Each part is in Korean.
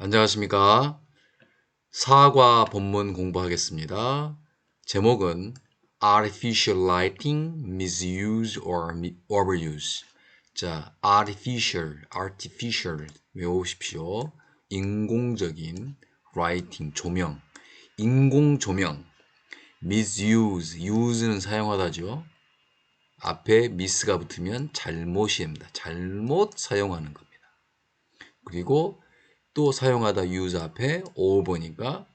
안녕하십니까. 사과 본문 공부하겠습니다. 제목은 Artificial Lighting, Misuse or Overuse. 자, Artificial, Artificial 외우십시오. 인공적인 Lighting, 조명. 인공 조명. Misuse, use는 사용하다죠. 앞에 miss가 붙으면 잘못이 됩니다. 잘못 사용하는 겁니다. 그리고 또 사용하다 use 앞에 over니까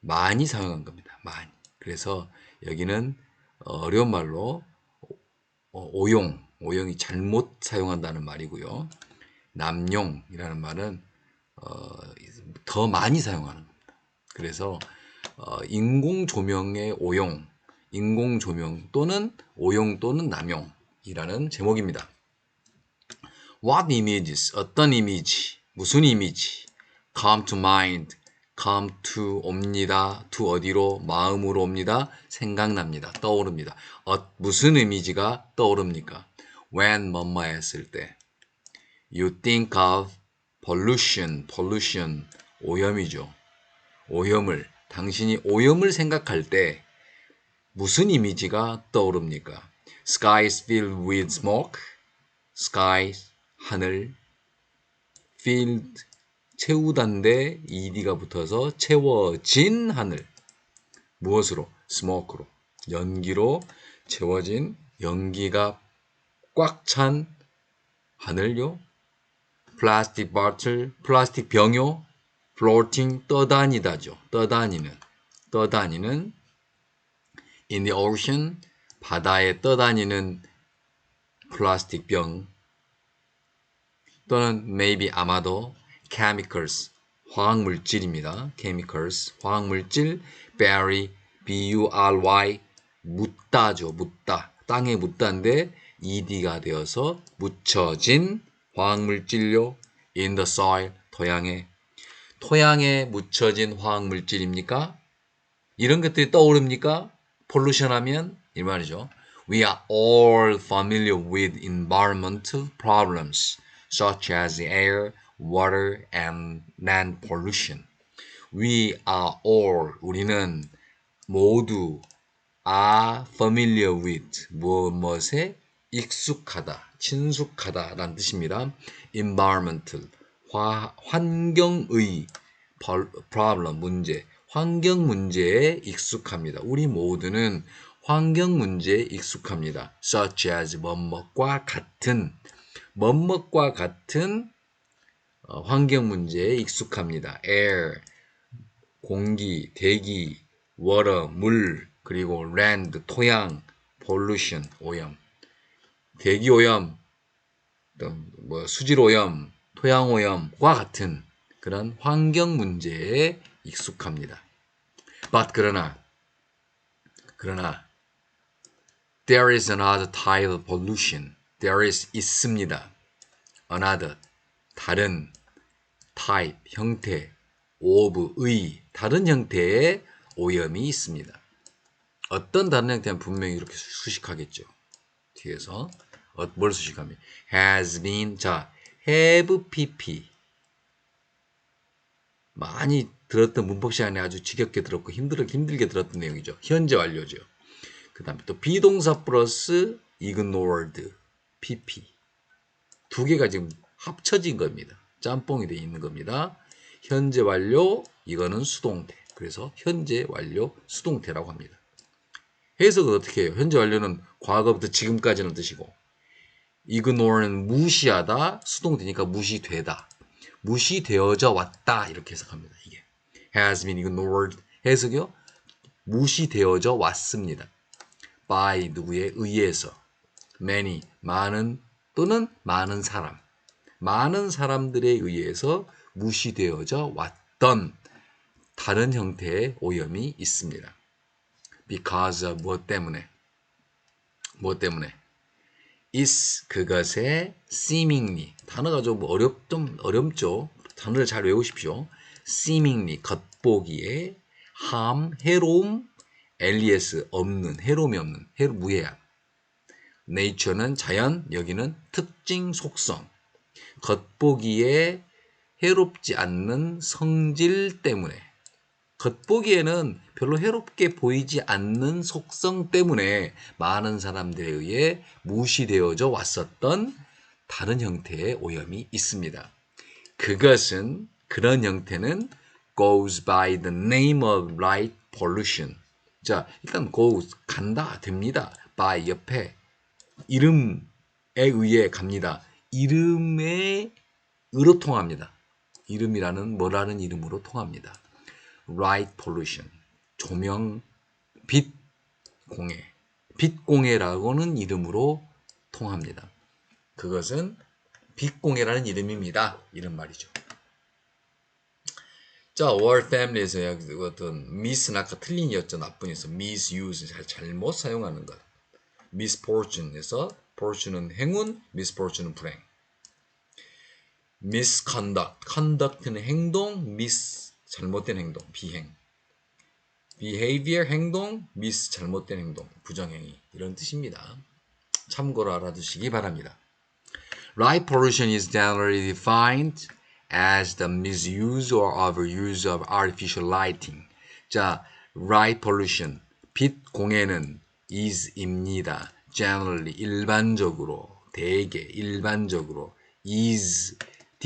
많이 사용한 겁니다. 많이. 그래서 여기는 어려운 말로 어, 오용, 오용이 잘못 사용한다는 말이고요. 남용이라는 말은 어, 더 많이 사용하는 겁니다. 그래서 어, 인공 조명의 오용, 인공 조명 또는 오용 또는 남용이라는 제목입니다. What images? 어떤 이미지? 무슨 이미지? Come to mind. come to 옵니다. to 어디로? 마음으로 옵니다. 생각납니다. 떠오릅니다. 어, 무슨 이미지가 떠오릅니까? when 뭐뭐 했을 때. you think of pollution. pollution. 오염이죠. 오염을. 당신이 오염을 생각할 때 무슨 이미지가 떠오릅니까? sky is filled with smoke. sky 하늘 filled 채우다인데 ed가 붙어서 채워진 하늘. 무엇으로? smoke로. 연기로 채워진 연기가 꽉 찬 하늘요? 플라스틱 바틀 플라스틱 병요? floating 떠다니다죠. 떠다니는. 떠다니는 in the ocean 바다에 떠다니는 플라스틱 병. 또는 maybe 아마도 chemicals 화학 물질입니다. chemicals 화학 물질 bury b u r y 묻다죠. 묻다 땅에 묻다인데 ed가 되어서 묻혀진 화학 물질요 in the soil 토양에 토양에 묻혀진 화학 물질입니까? 이런 것들이 떠오릅니까? 폴루션 하면 이 말이죠. We are all familiar with environmental problems such as air, water, and land pollution. We are all 우리는 모두 are familiar with 무엇 무엇에 익숙하다, 친숙하다라는 뜻입니다. environmental 화, 환경의 problem 문제, 환경 문제에 익숙합니다. 우리 모두는 환경 문제에 익숙합니다. such as 뭐뭐과 같은 뭐뭐과 같은 어, 환경 문제에 익숙합니다. air 공기, 대기, water 물 그리고 land 토양, pollution 오염, 대기 오염, 뭐 수질 오염, 토양 오염과 같은 그런 환경 문제에 익숙합니다. But 그러나 그러나 there is another type of pollution. There is 있습니다. another 다른 type 형태 of의 다른 형태의 오염이 있습니다. 어떤 다른 형태는 분명히 이렇게 수식하겠죠. 뒤에서 어, 뭘 수식하면 has been 자 have pp 많이 들었던 문법 시간에 아주 지겹게 들었고 힘들어 힘들게 들었던 내용이죠. 현재 완료죠. 그 다음에 또 비동사 플러스 ignored pp 두 개가 지금 합쳐진 겁니다. 짬뽕이 되어 있는 겁니다. 현재 완료 이거는 수동태. 그래서 현재 완료 수동태라고 합니다. 해석은 어떻게 해요? 현재 완료는 과거부터 지금까지는 뜻이고 ignore는 무시하다 수동태니까 무시되다. 무시되어져 왔다 이렇게 해석합니다. 이게 has been ignored 해석이요. 무시되어져 왔습니다. by 누구에 의해서 many 많은 또는 많은 사람 많은 사람들에 의해서 무시되어져 왔던 다른 형태의 오염이 있습니다. because 무엇 때문에 무엇 때문에 is 그것의 seemingly 단어가 좀 어렵 좀 어렵죠. 단어를 잘 외우십시오. seemingly 겉보기에 harm 해로움 les 없는 해로움이 없는 해로 무해함 nature는 자연 여기는 특징 속성 겉보기에 해롭지 않는 성질 때문에 겉보기에는 별로 해롭게 보이지 않는 속성 때문에 많은 사람들에 의해 무시되어져 왔었던 다른 형태의 오염이 있습니다. 그것은 그런 형태는 goes by the name of light pollution. 자, 일단 goes 간다 됩니다. by 옆에 이름에 의해 갑니다. 이름에 으로 통합니다. 이름이라는 뭐라는 이름으로 통합니다. light pollution. 조명 빛 공해. 빛 공해라고는 이름으로 통합니다. 그것은 빛 공해라는 이름입니다. 이런 말이죠. 자, war family에서 어떤 miss는 아까 틀린 이었죠. 나쁜 에서 misuse, 잘못 사용하는 것. misfortune에서 fortune은 행운, misfortune은 불행. Misconduct, conduct는 행동, miss 잘못된 행동, 비행. behavior 행동, miss 잘못된 행동, 부정행위 이런 뜻입니다. 참고로 알아두시기 바랍니다. Light pollution is generally defined as the misuse or overuse of artificial lighting. 자, light pollution, 빛 공해는 is입니다. generally, 일반적으로, 대개, 일반적으로, is,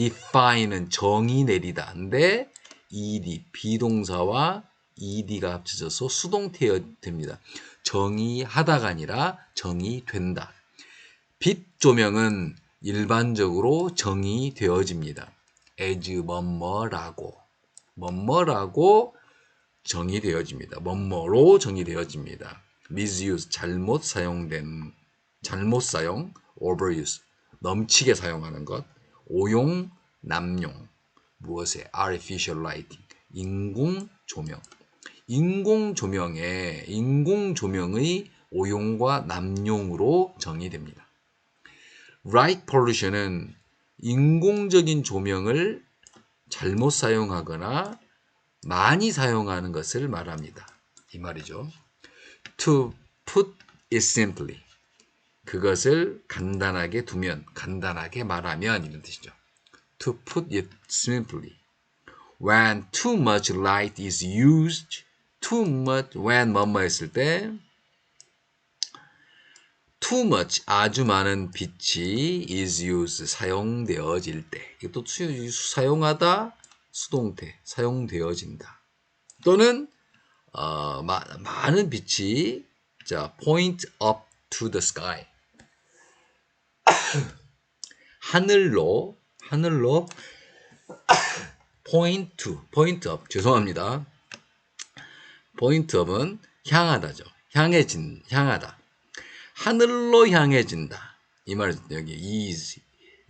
define은 정의 내리다. 인데, ed, 비동사와 ed가 합쳐져서 수동태가 됩니다. 정의하다가 아니라 정의된다. 빛 조명은 일반적으로 정의되어집니다. as 뭐뭐라고 뭐뭐라고 정의되어집니다. 뭐뭐로 정의되어집니다. misuse 잘못 사용된 잘못 사용 overuse 넘치게 사용하는 것 오용 남용 무엇에 artificial lighting 인공 조명 인공 조명의 인공 조명의 오용과 남용으로 정의됩니다. light pollution은 인공적인 조명을 잘못 사용하거나 많이 사용하는 것을 말합니다. 이 말이죠. To put it simply. 그것을 간단하게 두면, 간단하게 말하면 이런 뜻이죠. To put it simply. When too much light is used, too much, when 뭐뭐 했을 때, too much 아주 많은 빛이 is used 사용되어질 때 이것도 사용하다 수동태 사용되어진다 또는 어, 마, 많은 빛이 자 point up to the sky 하늘로 하늘로 point up 죄송합니다 up은 향하다죠 향해진 향하다 하늘로 향해진다. 이 말은 여기 is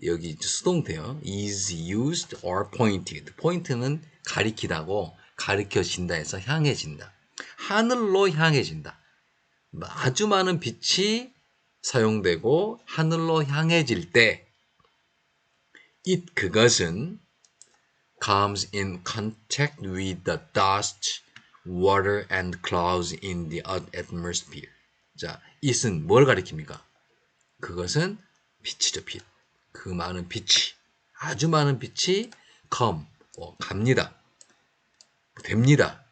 여기 수동태요. is used or pointed. point는 가리키다고 가리켜진다 해서 향해진다. 하늘로 향해진다. 아주 많은 빛이 사용되고 하늘로 향해질 때 it 그것은 comes in contact with the dust, water and clouds in the atmosphere. 자, it은 뭘 가리킵니까? 그것은 빛이죠, 빛. 그 많은 빛이, 아주 많은 빛이 come, 어, 갑니다. 됩니다.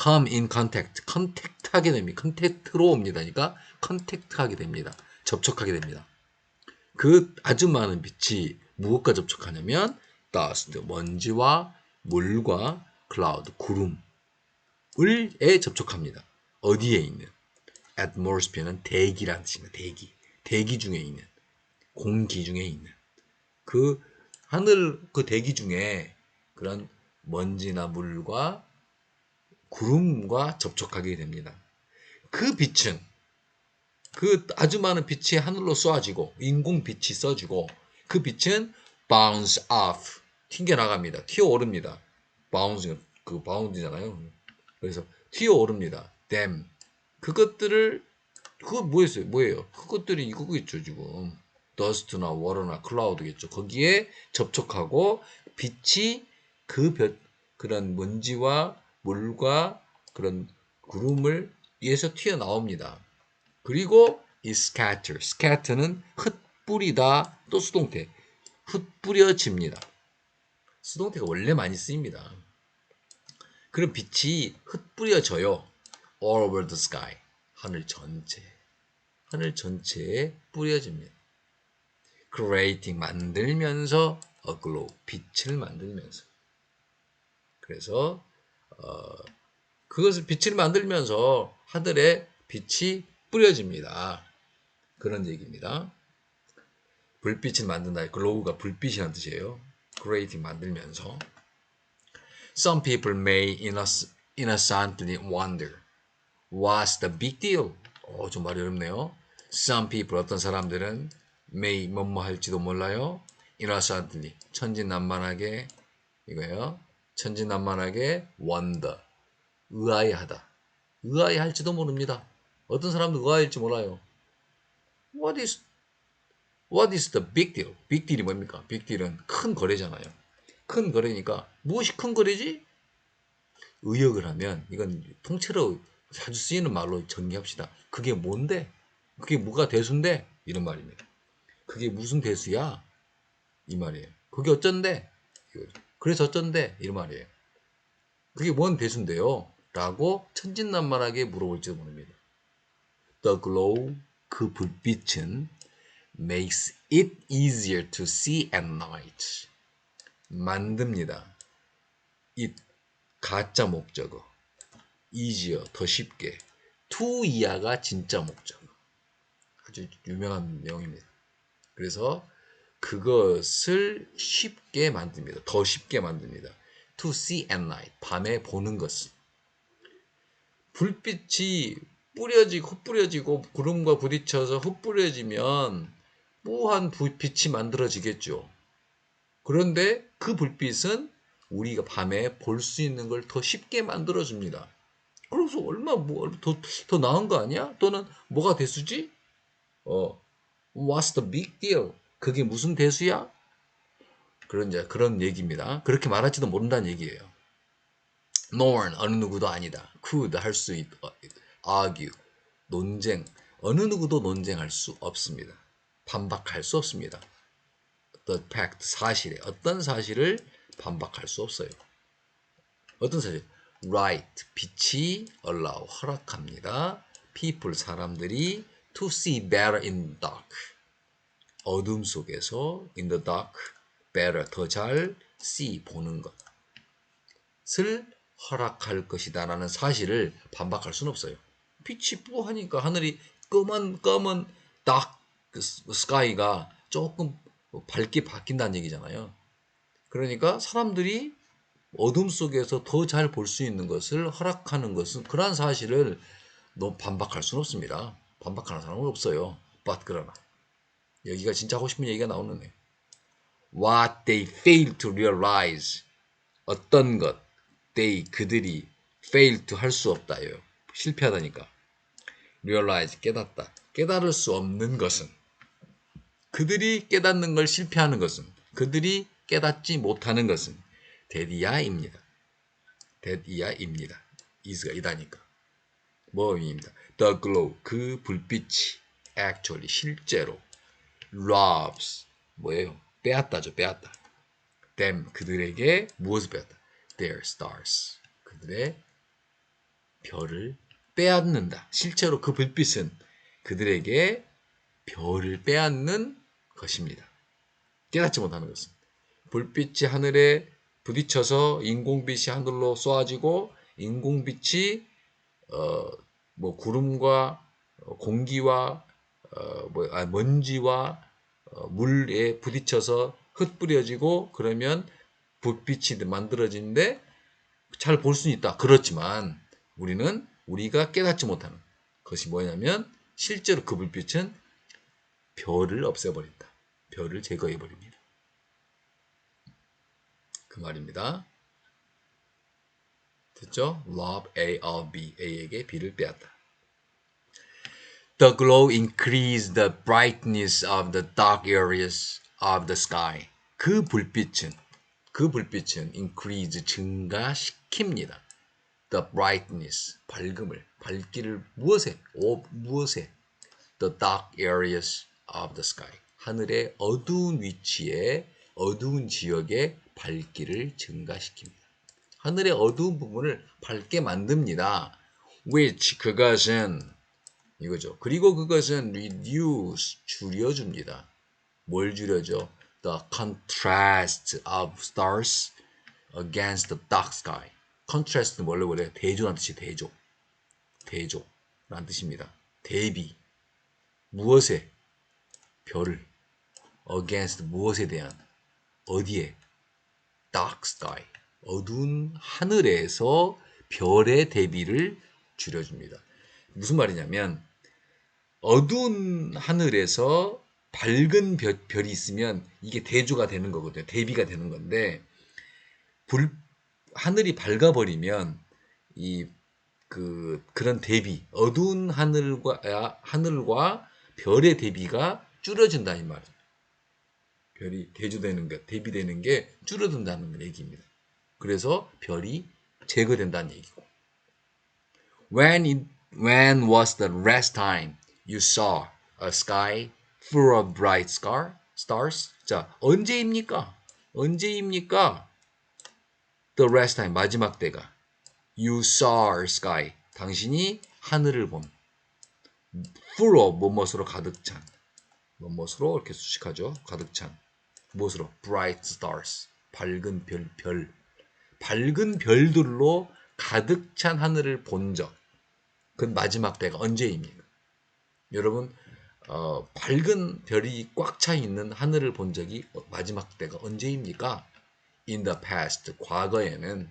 come in contact, 컨택트 하게 됩니다. 컨택트로 옵니다. 그러니까 컨택트 하게 됩니다. 접촉하게 됩니다. 그 아주 많은 빛이 무엇과 접촉하냐면 dust, 먼지와 물과 cloud, 구름을에 접촉합니다. 어디에 있는? atmosphere는 대기라는 뜻입니다. 대기. 대기 중에 있는 공기 중에 있는 그 하늘 그 대기 중에 그런 먼지나 물과 구름과 접촉하게 됩니다. 그 빛은 그 아주 많은 빛이 하늘로 쏘아지고 인공 빛이 써지고 그 빛은 bounce off 튕겨 나갑니다. 튀어 오릅니다. bounce 그 바운드잖아요. 그래서 튀어 오릅니다. them 그것들을 그거 뭐였어요? 뭐예요? 그것들이 이거겠죠 지금 더스트나 워러나 클라우드겠죠. 거기에 접촉하고 빛이 그 볕, 그런 먼지와 물과 그런 구름을 위에서 튀어나옵니다. 그리고 이 scatter, scatter는 흩뿌리다 또 수동태 흩뿌려집니다. 수동태가 원래 많이 쓰입니다. 그럼 빛이 흩뿌려져요. all over the sky. 하늘 전체. 하늘 전체에 뿌려집니다. creating 만들면서 a glow 빛을 만들면서 그래서 어, 그것을 빛을 만들면서 하늘에 빛이 뿌려집니다. 그런 얘기입니다. 불빛을 만든다. glow가 불빛이라는 뜻이에요. creating 만들면서 Some people may innocently wonder what's the big deal? 어, 좀 말이 어렵네요. Some people 어떤 사람들은 may 뭐뭐 할지도 몰라요. innocently 천진난만하게 이거예요. 천진난만하게 wonder 의아해하다. 의아해할지도 모릅니다. 어떤 사람도 의아할지 몰라요. What is What is the big deal? big deal이 뭡니까? big deal은 큰 거래잖아요. 큰 거래니까 무엇이 큰 거래지? 의역을 하면 이건 통째로 자주 쓰이는 말로 정리합시다. 그게 뭔데? 그게 뭐가 대수인데? 이런 말입니다. 그게 무슨 대수야? 이 말이에요. 그게 어쩐데? 그래서 어쩐데? 이런 말이에요. 그게 뭔 대수인데요? 라고 천진난만하게 물어볼지도 모릅니다. The glow, 그 불빛은 makes it easier to see at night. 만듭니다. it, 가짜 목적어. easier, 더 쉽게. to 이하가 진짜 목적어. 아주 유명한 내용입니다. 그래서 그것을 쉽게 만듭니다. 더 쉽게 만듭니다. to see at night. 밤에 보는 것을. 불빛이 뿌려지고 흩뿌려지고 구름과 부딪혀서 흩뿌려지면 무한 빛이 만들어지겠죠. 그런데 그 불빛은 우리가 밤에 볼 수 있는 걸 더 쉽게 만들어줍니다. 그래서 얼마 뭐더 더 나은 거 아니야? 또는 뭐가 대수지? 어, what's the big deal? 그게 무슨 대수야? 그런 이제 그런 얘기입니다. 그렇게 말할지도 모른다는 얘기예요. One 어느 누구도 아니다. could 할 수 있, argue 논쟁 어느 누구도 논쟁할 수 없습니다. 반박할 수 없습니다. The fact 사실에 어떤 사실을 반박할 수 없어요. 어떤 사실? Right 빛이 allow 허락합니다. People 사람들이 to see better in dark 어둠 속에서 in the dark better 더 잘 see 보는 것을 허락할 것이다 라는 사실을 반박할 수는 없어요. 빛이 뿌하니까 하늘이 검은 검은 딱 스카이가 조금 밝게 바뀐다는 얘기잖아요. 그러니까 사람들이 어둠 속에서 더 잘 볼 수 있는 것을 허락하는 것은 그러한 사실을 너 반박할 수는 없습니다. 반박하는 사람은 없어요. but 그러나 여기가 진짜 하고 싶은 얘기가 나오는 애. What they fail to realize 어떤 것 they 그들이 fail to 할 수 없다요. 실패하다니까. realize 깨닫다. 깨달을 수 없는 것은 그들이 깨닫는 걸 실패하는 것은 그들이 깨닫지 못하는 것은 데디아입니다. 데디아입니다. 이스가 이다니까. 뭐입니다. The glow 그 불빛이 actually 실제로 robs 뭐예요? 빼앗다죠. 빼앗다. them 그들에게 무엇을 빼앗다? Their stars 그들의 별을 빼앗는다. 실제로 그 불빛은 그들에게 별을 빼앗는 것입니다. 깨닫지 못하는 것은 불빛이 하늘에 부딪혀서 인공빛이 하늘로 쏘아지고 인공빛이 어, 뭐 구름과 공기와 어, 뭐, 아, 먼지와 어, 물에 부딪혀서 흩뿌려지고 그러면 불빛이 만들어지는데 잘 볼 수는 있다. 그렇지만 우리는 우리가 깨닫지 못하는 것이 뭐냐면 실제로 그 불빛은 별을 없애버린다. 별을 제거해버립니다. 그 말입니다. 됐죠? Love A of B. A에게 B를 빼앗다. The glow increased the brightness of the dark areas of the sky. 그 불빛은 그 불빛은 increase 증가시킵니다. The brightness 밝음을 밝기를 무엇에 오 무엇에 the dark areas of the sky 하늘의 어두운 위치에 어두운 지역의 밝기를 증가시킵니다. 하늘의 어두운 부분을 밝게 만듭니다. which 그것은 이거죠. 그리고 그것은 reduce 줄여줍니다. 뭘 줄여줘? The contrast of stars against the dark sky. contrast는 뭘로 그래요? 대조라는 뜻이 대조. 대조라는 뜻입니다. 대비. 무엇에? 별을. against 무엇에 대한? 어디에? dark sky. 어두운 하늘에서 별의 대비를 줄여줍니다. 무슨 말이냐면 어두운 하늘에서 밝은 별, 별이 있으면 이게 대조가 되는 거거든요. 대비가 되는 건데 불 하늘이 밝아버리면 이 그 그런 대비 어두운 하늘과 아, 하늘과 별의 대비가 줄어진다 이 말이에요. 별이 대조되는 것, 대비되는 게 줄어든다는 얘기입니다. 그래서 별이 제거된다는 얘기고. When it, when was the last time you saw a sky full of bright star, stars? 자, 언제입니까? 언제입니까? The last time 마지막 때가 you saw a sky 당신이 하늘을 본 full of 뭐뭇으로 가득 찬 뭐뭇으로 이렇게 수식하죠 가득 찬 무엇으로 bright stars 밝은 별, 별 밝은 별들로 가득 찬 하늘을 본 적. 그 마지막 때가 언제입니까? 여러분, 어, 밝은 별이 꽉 차 있는 하늘을 본 적이 마지막 때가 언제입니까? In the past, 과거에는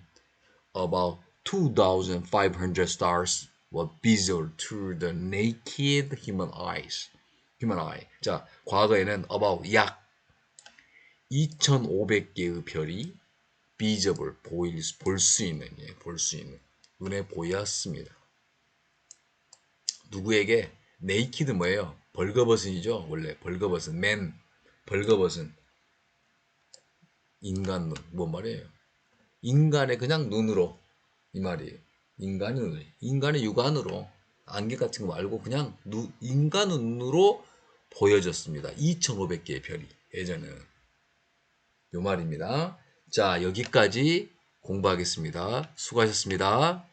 about 2,500 stars were visible to the naked human eyes. human eye. 자, 과거에는 about 약 2,500개의 별이 visible 보일 볼수 있는 예, 볼수 있는 눈에 보였습니다. 누구에게 naked 뭐예요? 벌거벗은이죠. 원래 벌거벗은 man 벌거벗은 인간 눈뭐 말이에요? 인간의 그냥 눈으로 이 말이에요. 인간의 눈 인간의 육안으로 안개 같은 거 말고 그냥 눈, 인간 눈으로 보여졌습니다. 2,500개의 별이 예전에는 요 말입니다. 자, 여기까지 공부하겠습니다. 수고하셨습니다.